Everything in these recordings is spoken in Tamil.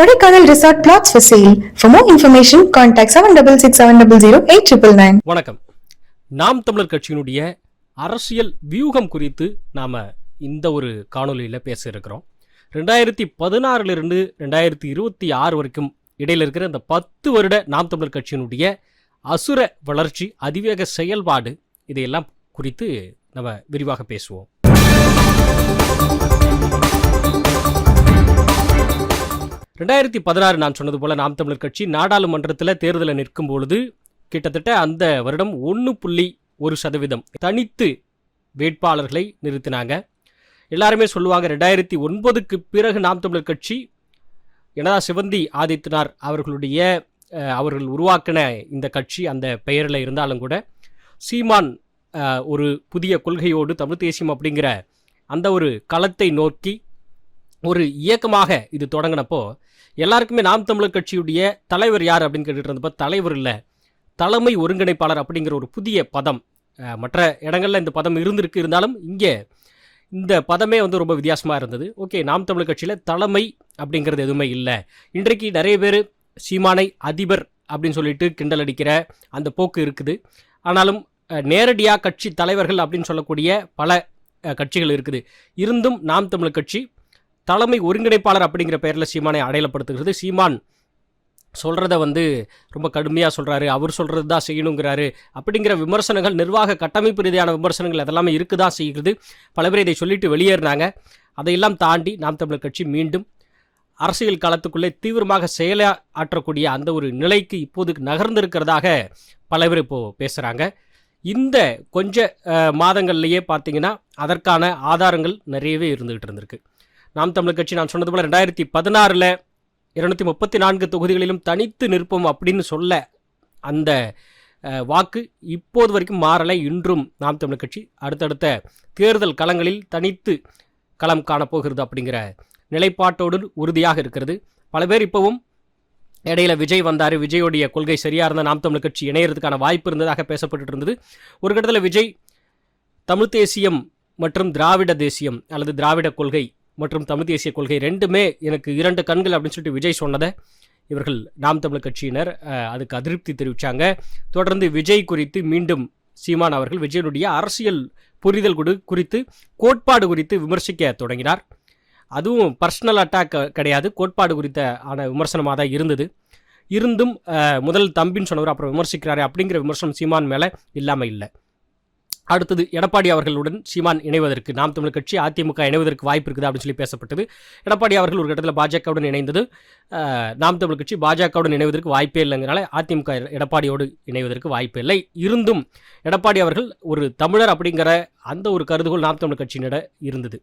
Kodaikanal resort flats for sale for more information contact seven double six seven double zero eight triple nine வணக்கம். நாம் தமிழர் கட்சியினுடைய அரசியல் வியூகம் குறித்து நாம் இந்த ஒரு காணொலியில் பேச இருக்கிறோம். ரெண்டாயிரத்தி பதினாறுலேருந்து ரெண்டாயிரத்தி இருபத்தி ஆறு வரைக்கும் இடையில இருக்கிற இந்த பத்து வருட நாம் தமிழர் கட்சியினுடைய அசுர வளர்ச்சி அதிவேக செயல்பாடு இதையெல்லாம் குறித்து நம்ம விரிவாக பேசுவோம். ரெண்டாயிரத்தி பதினாறு நான் சொன்னது போல நாம் தமிழர் கட்சி நாடாளுமன்றத்தில் தேர்தலில் நிற்கும் பொழுது கிட்டத்தட்ட அந்த வருடம் ஒன்று புள்ளி ஒரு சதவீதம் தனித்து வேட்பாளர்களை நிறுத்தினாங்க. எல்லாருமே சொல்லுவாங்க ரெண்டாயிரத்தி ஒன்பதுக்கு பிறகு நாம் தமிழர் கட்சி எனதா சிவந்தி ஆதித்தனார் அவர்களுடைய அவர்கள் உருவாக்கின இந்த கட்சி அந்த பெயரில் இருந்தாலும் கூட சீமான் ஒரு புதிய கொள்கையோடு தமிழ் தேசியம் அப்படிங்கிற அந்த ஒரு களத்தை நோக்கி ஒரு இயக்கமாக இது தொடங்கினப்போ எல்லாருக்குமே நாம் தமிழர் கட்சியுடைய தலைவர் யார் அப்படின்னு கேட்டுட்டு இருந்தப்போ தலைவர் இல்லை தலைமை ஒருங்கிணைப்பாளர் அப்படிங்கிற ஒரு புதிய பதம் மற்ற இடங்களில் இந்த பதம் இருந்திருக்கு இருந்தாலும் இங்கே இந்த பதமே வந்து ரொம்ப வித்தியாசமாக இருந்தது. ஓகே நாம் தமிழர் கட்சியில் தலைமை அப்படிங்கிறது எதுவுமே இல்லை. இன்றைக்கு நிறைய பேர் சீமானை அதிபர் அப்படின்னு சொல்லிட்டு கிண்டல் அடிக்கிற அந்த போக்கு இருக்குது. ஆனாலும் நேரடியாக கட்சி தலைவர்கள் அப்படின்னு சொல்லக்கூடிய பல கட்சிகள் இருக்குது. இருந்தும் நாம் தமிழர் கட்சி தலைமை ஒருங்கிணைப்பாளர் அப்படிங்கிற பெயரில் சீமானை அடையாளப்படுத்துகிறது சீமான் சொல்கிறத வந்து ரொம்ப கடுமையாக சொல்கிறாரு அவர் சொல்கிறது தான் செய்யணுங்கிறாரு. அப்படிங்கிற விமர்சனங்கள் நிர்வாக கட்டமைப்பு ரீதியான விமர்சனங்கள் அதெல்லாமே இருக்குதா தான் செய்கிறது. பல பேர் இதை சொல்லிட்டு வெளியேறினாங்க. அதையெல்லாம் தாண்டி நாம் தமிழர் கட்சி மீண்டும் அரசியல் காலத்துக்குள்ளே தீவிரமாக செயலாற்றக்கூடிய அந்த ஒரு நிலைக்கு இப்போது நகர்ந்திருக்கிறதாக பல பேர் இப்போது பேசுகிறாங்க இந்த கொஞ்ச மாதங்கள்லேயே பார்த்தீங்கன்னா அதற்கான ஆதாரங்கள் நிறையவே இருந்துகிட்டு இருந்திருக்கு. நாம் தமிழர் கட்சி நான் சொன்னது போல் ரெண்டாயிரத்தி பதினாறில் இருநூத்தி முப்பத்தி நான்கு தொகுதிகளிலும் தனித்து நிற்போம் அப்படின்னு சொல்ல அந்த வாக்கு இப்போது வரைக்கும் மாறலை. இன்றும் நாம் தமிழர் கட்சி அடுத்தடுத்த தேர்தல் களங்களில் தனித்து களம் காணப்போகிறது அப்படிங்கிற நிலைப்பாட்டோடு உறுதியாக இருக்கிறது. பல பேர் இப்போவும் இடையில விஜய் வந்தார். விஜயோடைய கொள்கை சரியாக இருந்த நாம் தமிழர் கட்சி இணையறதுக்கான வாய்ப்பு இருந்ததாக பேசப்பட்டு இருந்தது ஒரு கட்டத்தில் விஜய் தமிழ் தேசியம் மற்றும் திராவிட தேசியம் அல்லது திராவிட கொள்கை மற்றும் தமிழ் தேசிய கொள்கை ரெண்டுமே எனக்கு இரண்டு கண்கள் அப்படின்னு சொல்லிட்டு விஜய் சொன்னதை இவர்கள் நாம் தமிழ் கட்சியினர் அதுக்கு அதிருப்தி தெரிவித்தாங்க தொடர்ந்து விஜய் குறித்து மீண்டும் சீமான் அவர்கள் விஜயனுடைய அரசியல் புரிதல் குடு குறித்து கோட்பாடு குறித்து விமர்சிக்க தொடங்கினார். அதுவும் பர்சனல் அட்டாக் கிடையாது கோட்பாடு குறித்த ஆன விமர்சனமாக தான் இருந்தது. இருந்தும் முதல் தம்பின்னு சொன்னவர் அப்புறம் விமர்சிக்கிறாரு அப்படிங்கிற விமர்சனம் சீமான் மேலே இல்லாமல் இல்லை. அடுத்தது எடப்பாடி அவர்களுடன் சீமான் இணைவதற்கு நாம் தமிழ் கட்சி அதிமுக இணைவதற்கு வாய்ப்பு இருக்குது அப்படின்னு சொல்லி பேசப்பட்டது. எடப்பாடி அவர்கள் ஒரு கட்டத்தில் பாஜகவுடன் இணைந்தது. நாம் தமிழ் கட்சி பாஜகவுடன் இணைவதற்கு வாய்ப்பே இல்லைங்கிறனால அதிமுக எடப்பாடியோடு இணைவதற்கு வாய்ப்பு இல்லை. இருந்தும் எடப்பாடி அவர்கள் ஒரு தமிழர் அப்படிங்கிற அந்த ஒரு கருதுகோள் நாம் தமிழ் கட்சியினிட இருந்தது.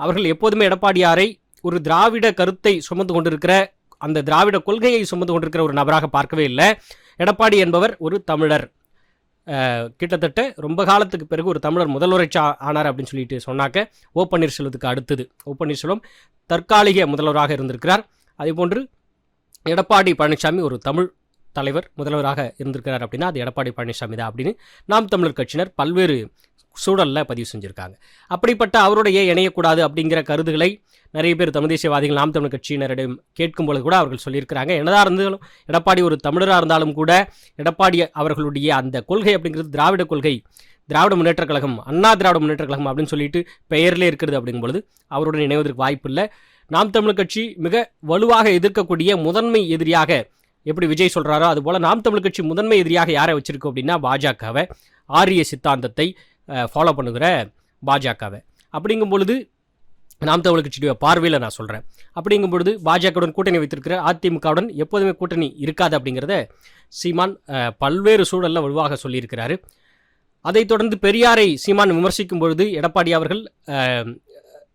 அவர்கள் எப்போதுமே எடப்பாடியாரை ஒரு திராவிட கருத்தை சுமந்து கொண்டிருக்கிற அந்த திராவிட கொள்கையை சுமந்து கொண்டிருக்கிற ஒரு நபராக பார்க்கவே இல்லை. எடப்பாடி என்பவர் ஒரு தமிழர். கிட்டத்தட்ட ரொம்ப காலத்துக்கு பிறகு ஒரு தமிழர் முதல்வராட்சி ஆனார் அப்படின்னு சொல்லிட்டு சொன்னாக்க ஓ பன்னீர்செல்வத்துக்கு அடுத்தது. ஓ பன்னீர்செல்வம் தற்காலிக முதல்வராக இருந்திருக்கிறார். அதேபோன்று எடப்பாடி பழனிசாமி ஒரு தமிழ் தலைவர் முதல்வராக இருந்திருக்கிறார் அப்படின்னா அது எடப்பாடி பழனிசாமி தான் அப்படின்னு நாம் தமிழர் கட்சியினர் பல்வேறு சூழலில் பதிவு செஞ்சுருக்காங்க. அப்படிப்பட்ட அவருடைய இணையக்கூடாது அப்படிங்கிற கருதுகளை நிறைய பேர் தமிழ் தேசியவாதிகள் நாம் தமிழ் கட்சியினரிடம் கேட்கும்பொழுது கூட அவர்கள் சொல்லியிருக்கிறாங்க. என்னதான் இருந்தாலும் எடப்பாடி ஒரு தமிழராக இருந்தாலும் கூட எடப்பாடி அவர்களுடைய அந்த கொள்கை அப்படிங்கிறது திராவிட கொள்கை திராவிட முன்னேற்ற கழகம் அண்ணா திராவிட முன்னேற்றக் கழகம் அப்படின்னு சொல்லிட்டு பெயரிலே இருக்கிறது அப்படிங்கும் பொழுது அவருடன் இணைவதற்கு வாய்ப்பு இல்லை நாம் தமிழ் கட்சி மிக வலுவாக எதிர்க்கக்கூடிய முதன்மை எதிரியாக எப்படி விஜய் சொல்கிறாரோ அதுபோல் நாம் தமிழ் கட்சி முதன்மை எதிரியாக யாரை வச்சிருக்கோம் அப்படின்னா பாஜகவை ஆரிய சித்தாந்தத்தை ஃபாலோ பண்ணுகிற பாஜகவை. அப்படிங்கும் பொழுது நாம் தமிழ் கட்சியுடைய பார்வையில் நான் சொல்கிறேன் அப்படிங்கும் பொழுது பாஜகவுடன் கூட்டணி வைத்திருக்கிற அதிமுகவுடன் எப்போதுமே கூட்டணி இருக்காது அப்படிங்கிறத சீமான் பல்வேறு சூழலில் வலுவாக சொல்லியிருக்கிறாரு. அதைத் தொடர்ந்து பெரியாரை சீமான் விமர்சிக்கும் பொழுது எடப்பாடி அவர்கள்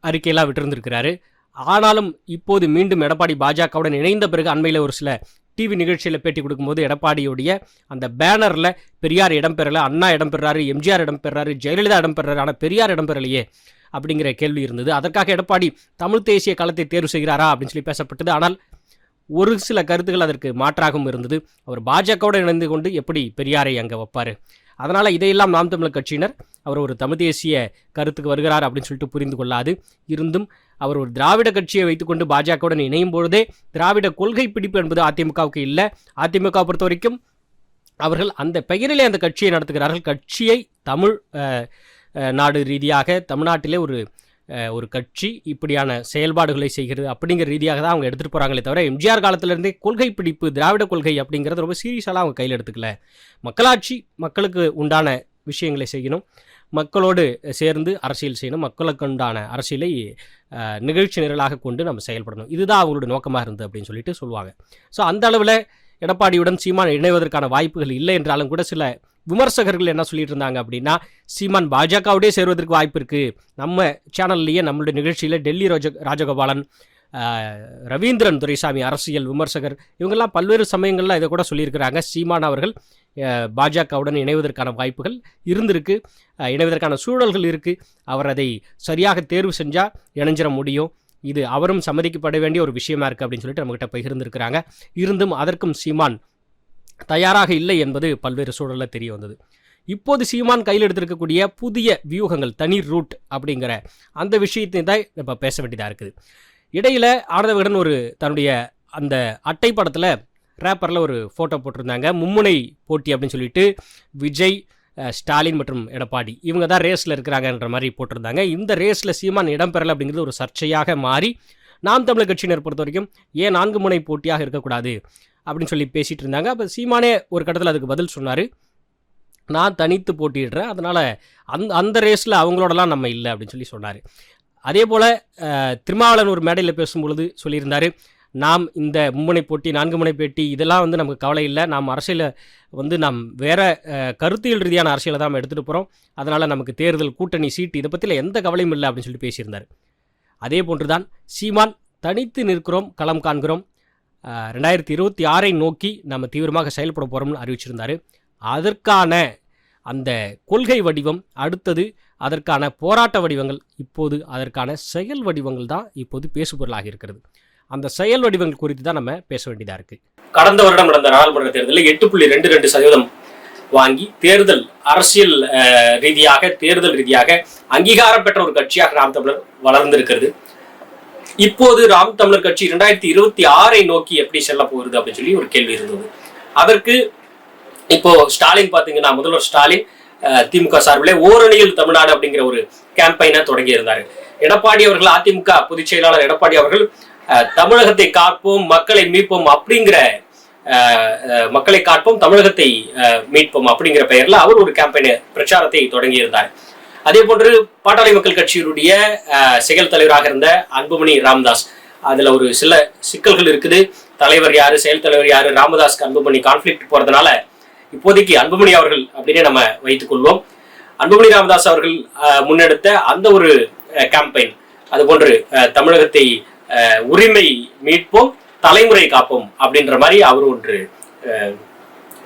அறிக்கையெல்லாம் விட்டிருந்திருக்கிறாரு. ஆனாலும் இப்போது மீண்டும் எடப்பாடி பாஜகவுடன் இணைந்த பிறகு அண்மையில் ஒரு சில டிவி நிகழ்ச்சியில் பேட்டி கொடுக்கும்போது எடப்பாடியுடைய அந்த பேனரில் பெரியார் இடம்பெறல அண்ணா இடம்பெறாரு எம்ஜிஆர் இடம்பெறாரு ஜெயலலிதா இடம்பெறாரு ஆனால் பெரியார் இடம்பெறலையே அப்படிங்கிற கேள்வி இருந்தது. அதற்காக எடப்பாடி தமிழ் தேசிய களத்தை தேர்வு செய்கிறாரா? அப்படின்னு சொல்லி பேசப்பட்டது. ஆனால் ஒரு சில கருத்துக்கள் அதற்கு மாற்றாகவும் இருந்தது. அவர் பாஜகவோடு இணைந்து கொண்டு எப்படி பெரியாரை அங்கே வைப்பார்? அதனால் இதையெல்லாம் நாம் தமிழர் கட்சியினர் அவர் ஒரு தமிழ் தேசிய கருத்துக்கு வருகிறார் அப்படின்னு சொல்லிட்டு புரிந்து கொள்ளாது. இருந்தும் அவர் ஒரு திராவிட கட்சியை வைத்துக்கொண்டு பாஜகவுடன் இணையும் பொழுதே திராவிட கொள்கை பிடிப்பு என்பது அதிமுகவுக்கு இல்லை. அதிமுக பொறுத்த வரைக்கும் அவர்கள் அந்த பெயரிலே அந்த கட்சியை நடத்துகிறார்கள். கட்சியை தமிழ் நாடு ரீதியாக தமிழ்நாட்டிலே ஒரு ஒரு கட்சி இப்படியான செயல்பாடுகளை செய்கிறது அப்படிங்கிற ரீதியாக தான் அவங்க எடுத்துகிட்டு போகிறாங்களே தவிர எம்ஜிஆர் காலத்திலேருந்தே கொள்கை பிடிப்பு திராவிட கொள்கை அப்படிங்கிறது ரொம்ப சீரியஸாலாம் அவங்க கையில் எடுத்துக்கல. மக்களாட்சி மக்களுக்கு உண்டான விஷயங்களை செய்யணும். மக்களோடு சேர்ந்து அரசியல் செய்யணும். மக்களுக்கு உண்டான அரசியலை நிகழ்ச்சி நிரலாக கொண்டு நம்ம செயல்படணும். இதுதான் அவங்களோட நோக்கமாக இருந்தது அப்படின்னு சொல்லிட்டு சொல்லுவாங்க. ஸோ அந்த அளவில் எடப்பாடியுடன் சீமான் இணைவதற்கான வாய்ப்புகள் இல்லை என்றாலும் கூட சில விமர்சகர்கள் என்ன சொல்லிட்டு இருந்தாங்க அப்படின்னா சீமான் பாஜகவுடைய சேருவதற்கு வாய்ப்பு இருக்குது நம்ம சேனல்லையே நம்மளுடைய நிகழ்ச்சியில் டெல்லி ராஜ ராஜகோபாலன் ரவீந்திரன் துரைசாமி அரசியல் விமர்சகர் இவங்கெல்லாம் பல்வேறு சமயங்களில் இதை கூட சொல்லியிருக்கிறாங்க. சீமான் அவர்கள் பாஜகவுடன் இணைவதற்கான வாய்ப்புகள் இருந்திருக்கு. இணைவதற்கான சூழல்கள் இருக்குது அவர் அதை சரியாக தேர்வு செஞ்சால் இணைஞ்சிட முடியும். இது அவரும் சம்மதிக்கப்பட வேண்டிய ஒரு விஷயமா இருக்குது அப்படின்னு சொல்லிட்டு நம்மகிட்ட பகிர்ந்திருக்கிறாங்க. இருந்தும் அதற்கும் சீமான் தயாராக இல்லை என்பது பல்வேறு சூழலில் தெரிய வந்தது. இப்போது சீமான் கையில் எடுத்திருக்கக்கூடிய புதிய வியூகங்கள் தனி ரூட் அப்படிங்கிற அந்த விஷயத்தை தான் இப்போ பேச வேண்டியதாக இருக்குது. இடையில் ஆனந்தவிகடன் ஒரு தன்னுடைய அந்த அட்டை படத்தில் ரேப்பரில் ஒரு ஃபோட்டோ போட்டிருந்தாங்க. மும்முனை போட்டி அப்படின்னு சொல்லிட்டு விஜய் ஸ்டாலின் மற்றும் எடப்பாடி. இவங்க தான் ரேஸில் இருக்கிறாங்கன்ற மாதிரி போட்டிருந்தாங்க. இந்த ரேஸில் சீமான் இடம்பெறலை அப்படிங்கிறது ஒரு சர்ச்சையாக மாறி நாம் தமிழர் கட்சியினர் பொறுத்த வரைக்கும் ஏன் நான்கு முனை போட்டியாக இருக்கக்கூடாது அப்படின்னு சொல்லி பேசிகிட்டு இருந்தாங்க. அப்போ சீமானே ஒரு கட்டத்தில் அதுக்கு பதில் சொன்னார். நான் தனித்து போட்டிடுறேன் அதனால் அந்த அந்த ரேஸில் அவங்களோடலாம் நம்ம இல்லை அப்படின்னு சொல்லி சொன்னார். அதே போல் திருமாவளவன் ஒரு மேடையில் பேசும்பொழுது சொல்லியிருந்தார் நாம் இந்த மும்முனை போட்டி நான்கு முனை போட்டி இதெல்லாம் வந்து நமக்கு கவலை இல்லை. நாம் அரசியலை வந்து நாம் வேற கருத்தியல் ரீதியான அரசியலை தான் எடுத்துகிட்டு போகிறோம் அதனால் நமக்கு தேர்தல் கூட்டணி சீட்டு இதை பற்றியில் எந்த கவலையும் இல்லை அப்படின்னு சொல்லி பேசியிருந்தார். அதே போன்று தான் சீமான் தனித்து நிற்கிறோம் களம் காண்கிறோம். ரெண்டாயிரத்தி இருபத்தி ஆறை நோக்கி நம்ம தீவிரமாக செயல்பட போகிறோம்னு அறிவிச்சிருந்தார். அதற்கான அந்த கொள்கை வடிவம் அடுத்தது அதற்கான போராட்ட வடிவங்கள் இப்போது அதற்கான செயல் வடிவங்கள் தான் இப்போது பேசுபொருளாக இருக்கிறது. அந்த செயல் வடிவங்கள் குறித்து தான் நம்ம பேச வேண்டியதாக இருக்கு. கடந்த வருடம் நடந்த நாடாளுமன்ற தேர்தலில் எட்டு புள்ளி ரெண்டு ரெண்டு சதவீதம் வாங்கி தேர்தல் அரசியல் ரீதியாக தேர்தல் ரீதியாக அங்கீகாரம் பெற்ற ஒரு கட்சியாக ராம் தமிழர் வளர்ந்திருக்கிறது. இப்போது ராம் தமிழர் கட்சி இரண்டாயிரத்தி இருபத்தி ஆறை நோக்கி எப்படி செல்ல போகிறது அப்படின்னு சொல்லி ஒரு கேள்வி இருந்தது. அதற்கு இப்போ ஸ்டாலின் பாத்தீங்கன்னா முதல்வர் ஸ்டாலின் அஹ், திமுக சார்பில் ஓரணியில் தமிழ்நாடு அப்படிங்கிற ஒரு கேம்பெயினை தொடங்கி இருந்தார் எடப்பாடி அவர்கள் அதிமுக பொதுச் செயலாளர் எடப்பாடி அவர்கள் தமிழகத்தை காப்போம் மக்களை மீட்போம் அப்படிங்கிற மக்களை காப்போம் தமிழகத்தை மீட்போம் அப்படிங்கிற பெயர்ல அவர் ஒரு கேம்பெயின் பிரச்சாரத்தை தொடங்கி இருந்தார் அதே போன்று பாட்டாளி மக்கள் கட்சியினுடைய செயல் தலைவராக இருந்த அன்புமணி ராமதாஸ் அதுல ஒரு சில சிக்கல்கள் இருக்குது. தலைவர் யாரு செயல் தலைவர் யாரு ராமதாஸ்க்கு அன்புமணி கான்ஃபிளிக்ட் போறதுனால இப்போதைக்கு அன்புமணி அவர்கள் அப்படின்னே நம்ம வைத்துக் கொள்வோம். அன்புமணி ராமதாஸ் அவர்கள் முன்னெடுத்த அந்த ஒரு கேம்பெயின் அதுபோன்று போன்று தமிழகத்தை உரிமை மீட்போம் தலைமுறை காப்போம் அப்படின்ற மாதிரி அவர் ஒன்று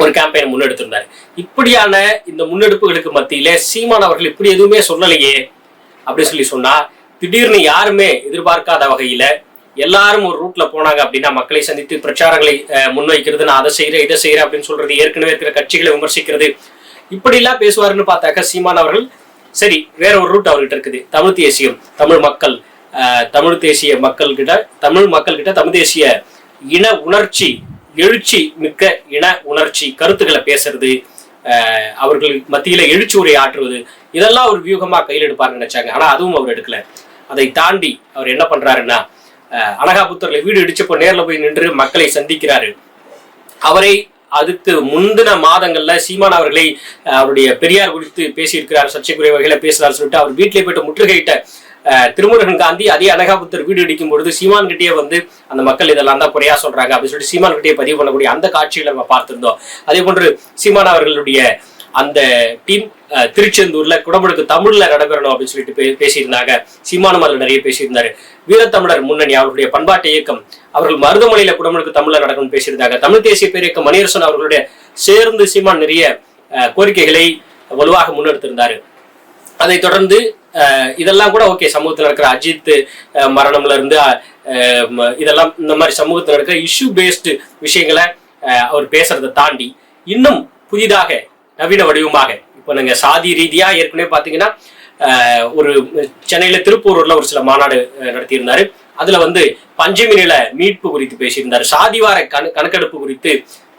ஒரு கேம்பெயின் முன்னெடுத்திருந்தார். இப்படியான இந்த முன்னெடுப்புகளுக்கு மத்தியில சீமான் அவர்கள் இப்படி எதுவுமே சொல்லலையே அப்படி சொல்லி சொன்னா திடீர்னு யாருமே எதிர்பார்க்காத வகையில எல்லாரும் ஒரு ரூட்ல போனாங்க அப்படின்னா மக்களை சந்தித்து பிரச்சாரங்களை முன்வைக்கிறது நான் அதை செய்யறேன் இதை செய்யறேன் அப்படின்னு சொல்றது ஏற்கனவே இருக்கிற கட்சிகளை விமர்சிக்கிறது. இப்படி எல்லாம் பேசுவாருன்னு பார்த்தாக்க சீமான் அவர்கள் சரி வேற ஒரு ரூட் அவர்கிட்ட இருக்குது. தமிழ் தேசியம் தமிழ் மக்கள் தமிழ் தேசிய மக்கள் கிட்ட தமிழ் மக்கள்கிட்ட தமிழ் தேசிய இன உணர்ச்சி எழுச்சி மிக்க இன உணர்ச்சி கருத்துக்களை பேசுறது அஹ், அவர்கள் மத்தியில எழுச்சி உரை ஆற்றுவது இதெல்லாம் ஒரு வியூகமா கையில் எடுப்பாருன்னு நினைச்சாங்க. ஆனா அதுவும் அவர் எடுக்கல. அதை தாண்டி அவர் என்ன பண்றாருன்னா அஹ், அனகாபுத்தர்ல வீடு இடிச்சப்போ நேர்ல போய் நின்று மக்களை சந்திக்கிறாரு. அவரை அதுக்கு முந்தின மாதங்கள்ல சீமான் அவர்களை அவருடைய பெரியார் குறித்து பேசியிருக்கிறார் சர்ச்சைக்குரிய வகையில பேசுறாரு சொல்லிட்டு அவர் வீட்டிலே போயிட்டு முற்றுகையிட்ட திருமுருகன் காந்தி அதே அனகாபுத்தர் வீடு இடிக்கும் பொழுது சீமான் கிட்டே வந்து அந்த மக்கள் இதெல்லாம் தான் குறையா சொல்றாங்க அப்படின்னு சொல்லிட்டு சீமான் கிட்டே பதிவு பண்ணக்கூடிய அந்த காட்சிகளை நம்ம பார்த்திருந்தோம். அதே போன்று சீமான் அவர்களுடைய அந்த டீம் திருச்செந்தூர்ல குடமுழுக்கு தமிழ்ல நடைபெறணும் அப்படின்னு சொல்லிட்டு பே- பேசியிருந்தாங்க. சீமானம் அதுல நிறைய பேசியிருந்தாரு. வீரத்தமிழர் முன்னணி அவர்களுடைய பண்பாட்டு இயக்கம் அவர்கள் மருதமலையில குடமுழுக்கு தமிழ்ல நடக்கணும்னு பேசியிருந்தாங்க. தமிழ் தேசிய பேரியக்கம் மணியரசன் அவர்களுடைய சேர்ந்து சீமான் நிறைய அஹ், கோரிக்கைகளை வலுவாக முன்னெடுத்திருந்தாரு. அதைத் தொடர்ந்து அஹ், இதெல்லாம் கூட ஓகே சமூகத்தில் இருக்கிற அஜித் மரணம்ல இருந்து இதெல்லாம் இந்த மாதிரி சமூகத்தில் நடக்கிற இஷ்யூ பேஸ்டு விஷயங்களை அஹ், அவர் பேசுறதை தாண்டி இன்னும் புதிதாக நவீன வடிவமாக இப்போ நீங்க சாதி ரீதியா ஏற்கனவே பாத்தீங்கன்னா ஒரு சென்னையில திருப்பூரூர்ல ஒரு சில மாநாடு நடத்தியிருந்தாரு. அதுல வந்து பஞ்சமி நில மீட்பு குறித்து பேசியிருந்தாரு. சாதிவார கண கணக்கெடுப்பு குறித்து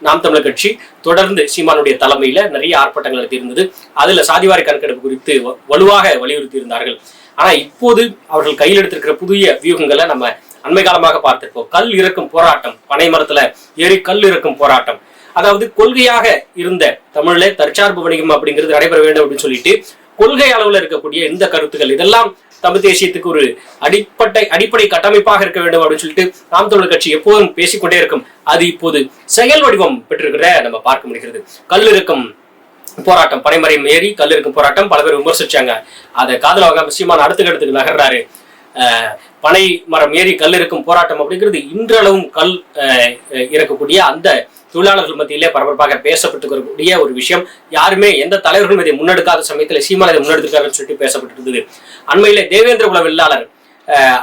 நாம் தமிழர் கட்சி தொடர்ந்து சீமானுடைய தலைமையில நிறைய ஆர்ப்பாட்டங்கள் நடத்தியிருந்தது. அதுல சாதிவாரி கணக்கெடுப்பு குறித்து வலுவாக வலியுறுத்தி இருந்தார்கள் ஆனா இப்போது அவர்கள் கையில் எடுத்திருக்கிற புதிய வியூகங்களை நம்ம அண்மை காலமாக பார்த்திருப்போம். கல் இறக்கும் போராட்டம் பனை மரத்துல ஏறி கல் இறக்கும் போராட்டம். அதாவது கொள்கையாக இருந்த தமிழ்ல தற்சார்பு வணிகம் அப்படிங்கிறது நடைபெற வேண்டும் அப்படின்னு சொல்லிட்டு கொள்கை அளவுல இருக்கக்கூடிய இந்த கருத்துக்கள் இதெல்லாம் தமிழ் தேசியத்துக்கு ஒரு அடிப்படை அடிப்படை கட்டமைப்பாக இருக்க வேண்டும் அப்படின்னு சொல்லிட்டு நாம் தமிழர் கட்சி எப்போதும் பேசிக்கொண்டே இருக்கும். அது இப்போது செயல் வடிவம் பெற்றிருக்கிறத நம்ம பார்க்க முடிகிறது. கல் இருக்கும் போராட்டம் பனைமறை மேறி கல் இருக்கும் போராட்டம் பல பேர் விமர்சிச்சாங்க. அதை காதல வாங்க சீமான் அடுத்த கட்டத்துக்கு நகர்றாரு. பனை மரம் ஏறி கல் இருக்கும் போராட்டம் அப்படிங்கிறது இன்றளவும் கல் இருக்கக்கூடிய இறக்கக்கூடிய அந்த தொழிலாளர்கள் மத்தியிலே பரபரப்பாக பேசப்பட்டு வரக்கூடிய ஒரு விஷயம். யாருமே எந்த தலைவர்களும் இதை முன்னெடுக்காத சமயத்தில் சீமான் இதை முன்னெடுத்திருக்காருன்னு சொல்லிட்டு பேசப்பட்டு இருந்தது அண்மையிலே தேவேந்திர குல வெள்ளாளர்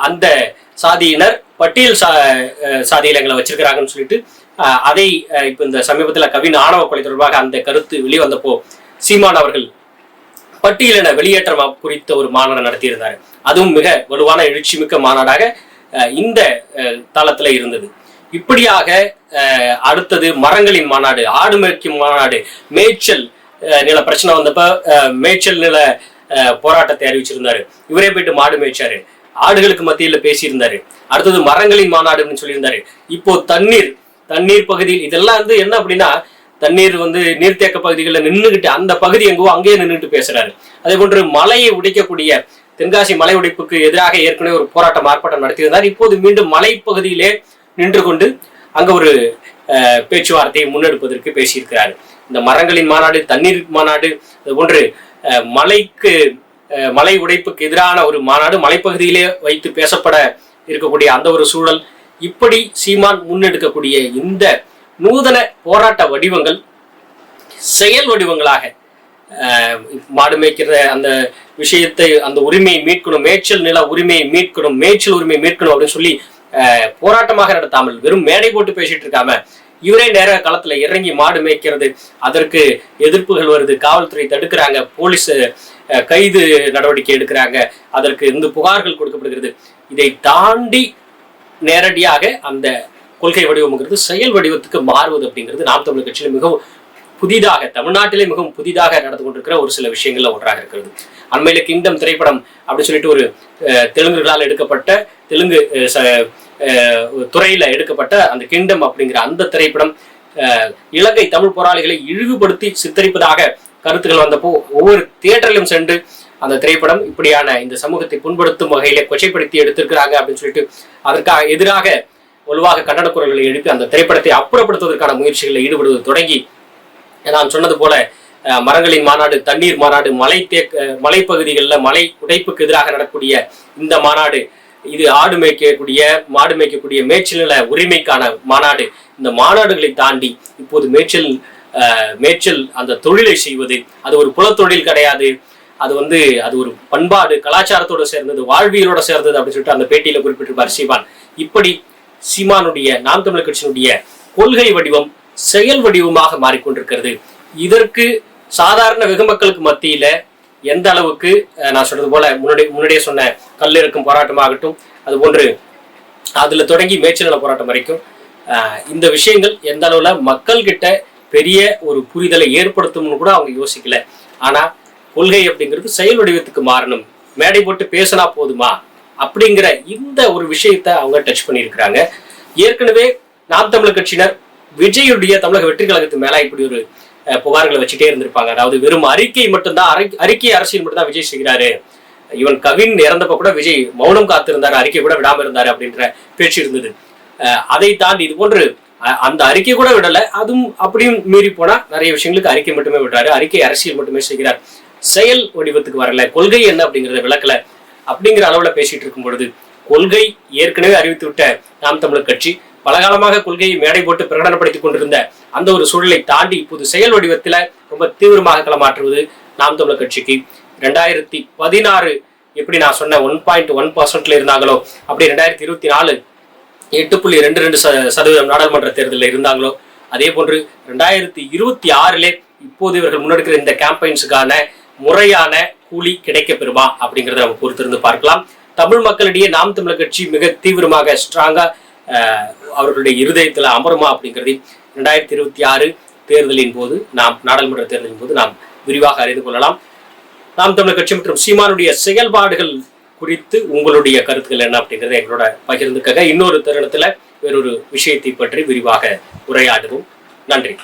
அந்த சாதியினர் பட்டியல் சா சாதியில் எங்களை வச்சிருக்கிறாங்கன்னு சொல்லிட்டு அதை இப்போ இந்த சமீபத்தில் கவின் ஆணவ கொலை தொடர்பாக அந்த கருத்து வெளிவந்தப்போ சீமான் அவர்கள் பட்டியலின வெளியேற்றம் குறித்த ஒரு மாநாடு நடத்தியிருந்தார். அதுவும் மிக வலுவான எழுச்சிமிக்க மாநாடாக இந்த அஹ், தளத்துல இருந்தது. இப்படியாக அடுத்தது மரங்களின் மாநாடு ஆடு மேய்க்கும் மாநாடு மேய்ச்சல் நில பிரச்சனை வந்தப்ப மேய்ச்சல் நில போராட்டத்தை அறிவிச்சிருந்தாரு. இவரே போயிட்டு மாடு மேய்ச்சாரு. ஆடுகளுக்கு மத்தியில் பேசியிருந்தாரு. அடுத்தது மரங்களின் மாநாடுன்னு சொல்லியிருந்தாரு. இப்போ தண்ணீர் தண்ணீர் பகுதியில் இதெல்லாம் வந்து என்ன அப்படின்னா தண்ணீர் வந்து நீர்த்தேக்க பகுதிகளில் நின்றுகிட்டு அந்த பகுதி எங்கோ அங்கேயே நின்றுட்டு பேசுறாரு. அதே போன்று மலையை உடைக்கக்கூடிய தென்காசி மலை உடைப்புக்கு எதிராக ஏற்கனவே ஒரு போராட்டம் ஆர்ப்பாட்டம் நடத்தியிருந்தார். இப்போது மீண்டும் மலைப்பகுதியிலே நின்று கொண்டு அங்க ஒரு பேச்சுவார்த்தையை முன்னெடுப்பதற்கு பேசியிருக்கிறார். இந்த மரங்களின் மாநாடு தண்ணீர் மாநாடு அது போன்று மலைக்கு மலை உடைப்புக்கு எதிரான ஒரு மாநாடு மலைப்பகுதியிலே வைத்து பேசப்பட இருக்கக்கூடிய அந்த ஒரு சூழல் இப்படி சீமான் முன்னெடுக்கக்கூடிய இந்த நூதன போராட்ட வடிவங்கள் செயல் வடிவங்களாக மாடு மேய்க்கிற அந்த விஷயத்தை அந்த உரிமையை மீட்கணும் மேய்ச்சல் நில உரிமையை மீட்கணும் மேய்ச்சல் உரிமையை மீட்கணும் அப்படின்னு சொல்லி போராட்டமாக நடத்தாமல் வெறும் மேடை போட்டு பேசிட்டு இருக்காம இவரே நேர களத்துல இறங்கி மாடு மேய்க்கிறது அதற்கு எதிர்ப்புகள் வருது காவல்துறை தடுக்கிறாங்க போலீஸ் கைது நடவடிக்கை எடுக்கிறாங்க அதற்கு இந்த புகார்கள் கொடுக்கப்படுகிறது. இதை தாண்டி நேரடியாக அந்த கொள்கை வடிவம்ங்கிறது செயல் வடிவத்துக்கு மாறுவது அப்படிங்கிறது நாம் தமிழர் கட்சியில் மிகவும் புதிதாக தமிழ்நாட்டிலே மிகவும் புதிதாக நடந்து கொண்டிருக்கிற ஒரு சில விஷயங்கள்ல ஒன்றாக இருக்கிறது. அண்மையில கிங்டம் திரைப்படம் அப்படின்னு சொல்லிட்டு ஒரு தெலுங்குகளால் எடுக்கப்பட்ட தெலுங்கு ச- துறையில எடுக்கப்பட்ட அந்த கிங்டம் அப்படிங்கிற அந்த திரைப்படம் இலங்கை தமிழ் போராளிகளை இழிவுபடுத்தி சித்தரிப்பதாக கருத்துக்கள் வந்தப்போ ஒவ்வொரு தியேட்டரிலும் சென்று அந்த திரைப்படம் இப்படியான இந்த சமூகத்தை புண்படுத்தும் வகையில கொச்சைப்படுத்தி எடுத்திருக்கிறாங்க அப்படின்னு சொல்லிட்டு அதற்காக எதிராக வலுவாக கண்டன குரல்களை எழுப்பி அந்த திரைப்படத்தை அப்புறப்படுத்துவதற்கான முயற்சிகளில் ஈடுபடுவது தொடங்கி நான் சொன்னது போல அஹ், மரங்களின் மாநாடு தண்ணீர் மாநாடு மலை தேக்க மலைப்பகுதிகளில் மலை உடைப்புக்கு எதிராக நடக்கக்கூடிய இந்த மாநாடு இது ஆடு மேய்க்கக்கூடிய மாடு மேய்க்கக்கூடிய மேய்ச்சல் நில உரிமைக்கான மாநாடு. இந்த மாநாடுகளை தாண்டி இப்போது மேய்ச்சல் மேய்ச்சல் அந்த தொழிலை செய்வது அது ஒரு குலத்தொழில் கிடையாது. அது வந்து அது ஒரு பண்பாடு கலாச்சாரத்தோட சேர்ந்தது வாழ்வியலோட சேர்ந்தது அப்படின்னு சொல்லிட்டு அந்த பேட்டியில குறிப்பிட்டிருப்பார் சிவான் இப்படி சீமானுடைய நாம் தமிழர் கட்சியினுடைய கொள்கை வடிவம் செயல் வடிவமாக மாறிக்கொண்டிருக்கிறது. இதற்கு சாதாரண வெகு மக்களுக்கு மத்தியில எந்த அளவுக்கு நான் சொல்றது போல முன்னாடி முன்னாடியே சொன்ன கல்லிறக்கும் போராட்டமாகட்டும் அது போன்று அதுல தொடங்கி மேய்ச்சல் போராட்டம் வரைக்கும் இந்த விஷயங்கள் எந்த அளவுல மக்கள்கிட்ட பெரிய ஒரு புரிதலை ஏற்படுத்தும்னு கூட அவங்க யோசிக்கல. ஆனா கொள்கை அப்படிங்கிறது செயல் வடிவத்துக்கு மாறணும். மேடை போட்டு பேசினா போதுமா? அப்படிங்கிற இந்த ஒரு விஷயத்தை அவங்க டச் பண்ணியிருக்கிறாங்க. ஏற்கனவே நாம் தமிழர் கட்சியினர் விஜயுடைய தமிழக வெற்றி கழகத்து மேல இப்படி ஒரு புகார்களை வச்சுட்டே இருந்திருப்பாங்க. அதாவது வெறும் அறிக்கை மட்டும்தான் அறி- அறிக்கை அரசியல் மட்டும்தான் விஜய் செய்கிறாரு. இவன் கவின் இறந்தப்ப கூட விஜய் மௌனம் காத்திருந்தாரு அறிக்கை கூட விடாம இருந்தாரு அப்படின்ற பேச்சு இருந்தது. அதை தாண்டி இது போன்று அந்த அறிக்கை கூட விடல. அதுவும் அப்படியும் மீறி போனா நிறைய விஷயங்களுக்கு அறிக்கை மட்டுமே விடுறாரு. அறிக்கை அரசியல் மட்டுமே செய்கிறார். செயல் வடிவத்துக்கு வரல. கொள்கை என்ன அப்படிங்கறத விளக்கல. அப்படிங்கிற அளவுல பேசிட்டு இருக்கும் பொழுது கொள்கை ஏற்கனவே அறிவித்து விட்ட நாம் தமிழர் கட்சி பலகாலமாக கொள்கையை மேடை போட்டு பிரகடனப்படுத்திக் கொண்டிருந்த அந்த ஒரு சூழலை தாண்டி இப்போது செயல் வடிவத்துல ரொம்ப தீவிரமாக களமாற்றுவது நாம் தமிழர் கட்சிக்கு. ரெண்டாயிரத்தி பதினாறு எப்படி நான் சொன்ன ஒன் பாயிண்ட் ஒன் பர்சன்ட்ல இருந்தாங்களோ அப்படி ரெண்டாயிரத்தி இருபத்தி நாலு எட்டு புள்ளி ரெண்டு ரெண்டு சதவீதம் நாடாளுமன்ற தேர்தலில் இருந்தாங்களோ அதே போன்று ரெண்டாயிரத்தி இருபத்தி ஆறிலே இப்போது இவர்கள் முன்னெடுக்கிற இந்த கேம்பெயின்ஸுக்கான முறையான கூலி கிடைக்கப்பெறுமா அப்படிங்கிறத அப்படிங்கறத நம்ம பொறுத்திருந்து பார்க்கலாம். தமிழ் மக்களிடையே நாம் தமிழர் கட்சி மிக தீவிரமாக ஸ்ட்ராங்கா அவர்களுடைய இருதயத்தில் அமருமா அப்படிங்கிறது ரெண்டாயிரத்தி இருபத்தி ஆறு தேர்தலின் போது நாம் நாடாளுமன்ற தேர்தலின் போது நாம் விரிவாக அறிந்து கொள்ளலாம். நாம் தமிழர் கட்சி மற்றும் சீமானுடைய செயல்பாடுகள் குறித்து உங்களுடைய கருத்துக்கள் என்ன அப்படிங்கிறத எங்களோட பகிர்ந்துக்காக இன்னொரு தருணத்தில் வேறொரு விஷயத்தை பற்றி விரிவாக உரையாடுவோம். நன்றி.